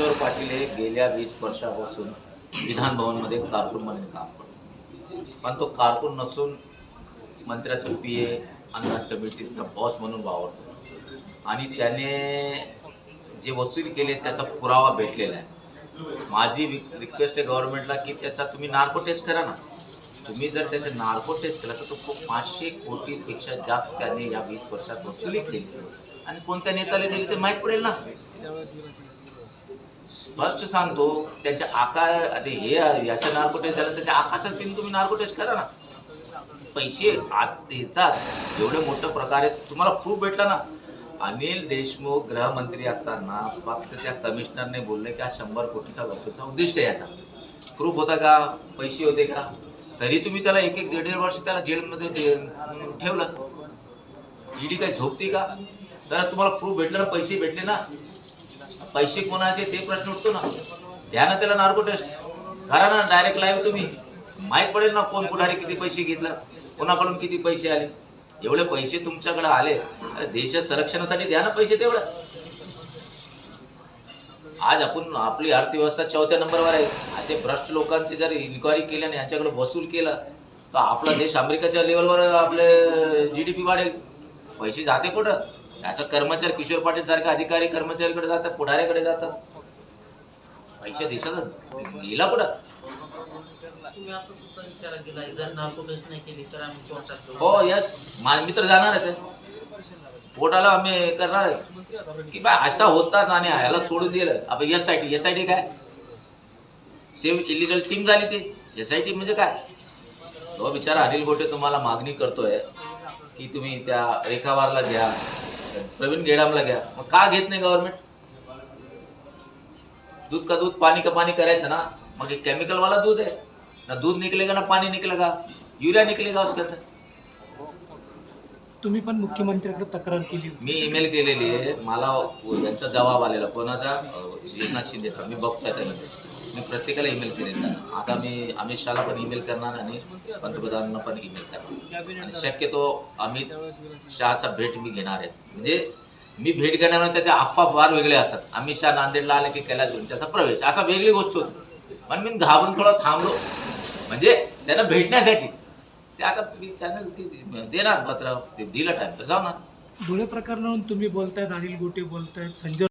किशोर पाटील हे गेल्या वीस वर्षापासून विधान भवनमध्ये कारकून म्हणून काम करतो पण तो कारकून नसून मंत्र्याचं पी ए अंदाज कमिटीचा बॉस म्हणून वावरतो. आणि त्याने जे वसुली केले त्याचा पुरावा भेटलेला आहे. माझी रिक्वेस्ट आहे गव्हर्नमेंटला की त्याचा तुम्ही नार्को टेस्ट करा ना. तुम्ही जर त्याचे नार्को टेस्ट केला तर तो खूप पाचशे कोटीपेक्षा जास्त त्याने या वीस वर्षात वसुली केली. आणि कोणत्या नेत्याला दिली ते माहीत पडेल ना. स्पष्ट सांगतो त्याच्या आकार आता हे याचं नार्कोटेज झालं त्याच्या आकाशात तीन तुम्ही नार्कोटेज करा ना. पैसे आत येतात एवढे मोठ्या प्रकारे तुम्हाला प्रूफ भेटला ना. अनिल देशमुख गृहमंत्री असताना फक्त त्या कमिशनरने बोलले की हा शंभर कोटीचा वर्षाचा उद्दिष्ट आहे याचा. प्रूफ होता का? पैसे होते का? तरी तुम्ही त्याला एक एक दीड दीड वर्ष त्याला जेलमध्ये ठेवलं. ईडी काही झोपते का? जरा तुम्हाला प्रूफ भेटलं ना पैसे भेटले ना. पैसे कोणाचे ते प्रश्न उठतो ना. द्या ना त्याला नार्को टेस्ट करा ना डायरेक्ट लाईव्ह तुम्ही. माहीत पडेल ना कोण पुढारी किती पैसे घेतला कोणाकडून किती पैसे आले. एवढे पैसे तुमच्याकडे आले अरे देश संरक्षणासाठी द्या ना पैसे तेवढं. आज आपण आपली अर्थव्यवस्था चौथ्या नंबरवर आहे. असे भ्रष्ट लोकांची जर इन्क्वायरी केली आणि यांच्याकडे वसूल केला तर आपला देश अमेरिकेच्या लेवलवर आपले जी डी पी वाढेल. पैसे जाते कुठं? असं कर्मचारी किशोर पाटील सारखे अधिकारी कर्मचारीकडे जातात पुढाऱ्याकडे जातात. पैसे देशाचा गेला कुठं. हो यस माझे मित्र जाणारच आहे पोटाला आम्ही करणार आहे. की बा असा होता आणि ह्याला सोडून दिलं. आपण S I T S I T काय? सेव्ह इलिगल टीम झाली ती. एस आय टी म्हणजे काय? तो बिचारा अनिल गोटे तुम्हाला मागणी करतोय की तुम्ही त्या रेखावारला घ्या. प्रवीण गेडामला घ्या. मग का घेत नाही गव्हर्नमेंट दूध का दूध? पानी का पानी करायचं ना? मग एक केमिकल वाला दूध है ना दूध निकलेगा ना पानी निकलेगा. यूरिया निकलेगा उसके अंदर. तुम्ही पण मुख्यमंत्र्यांकडे तक्रार केली मी ईमेल केलेली आहे. मला यांचा जबाब आलेला. कोणाचा? एकनाथ शिंदेचा मी बघतोय त्याला मी प्रत्येकाला ईमेल केलेला. आता मी अमित शहाला पण ईमेल करणार आणि पंतप्रधानांना पण ईमेल करणार. आणि शक्यतो अमित शहाचा भेट मी घेणार आहे. म्हणजे मी भेट घेणार नाही त्याच्या अफवा फार वेगळे असतात. अमित शहा नांदेडला आले की कैलास घेऊन त्याचा प्रवेश. असा वेगळी गोष्ट होती. पण मी घाबरून थोडा थांबलो. म्हणजे त्यांना भेटण्यासाठी. ते आता मी त्यांना देणार पत्र ते दिलं टाईम तर जाणार. धुळे प्रकरणावरून तुम्ही बोलतायत अनिल गोटे बोलतायत संजय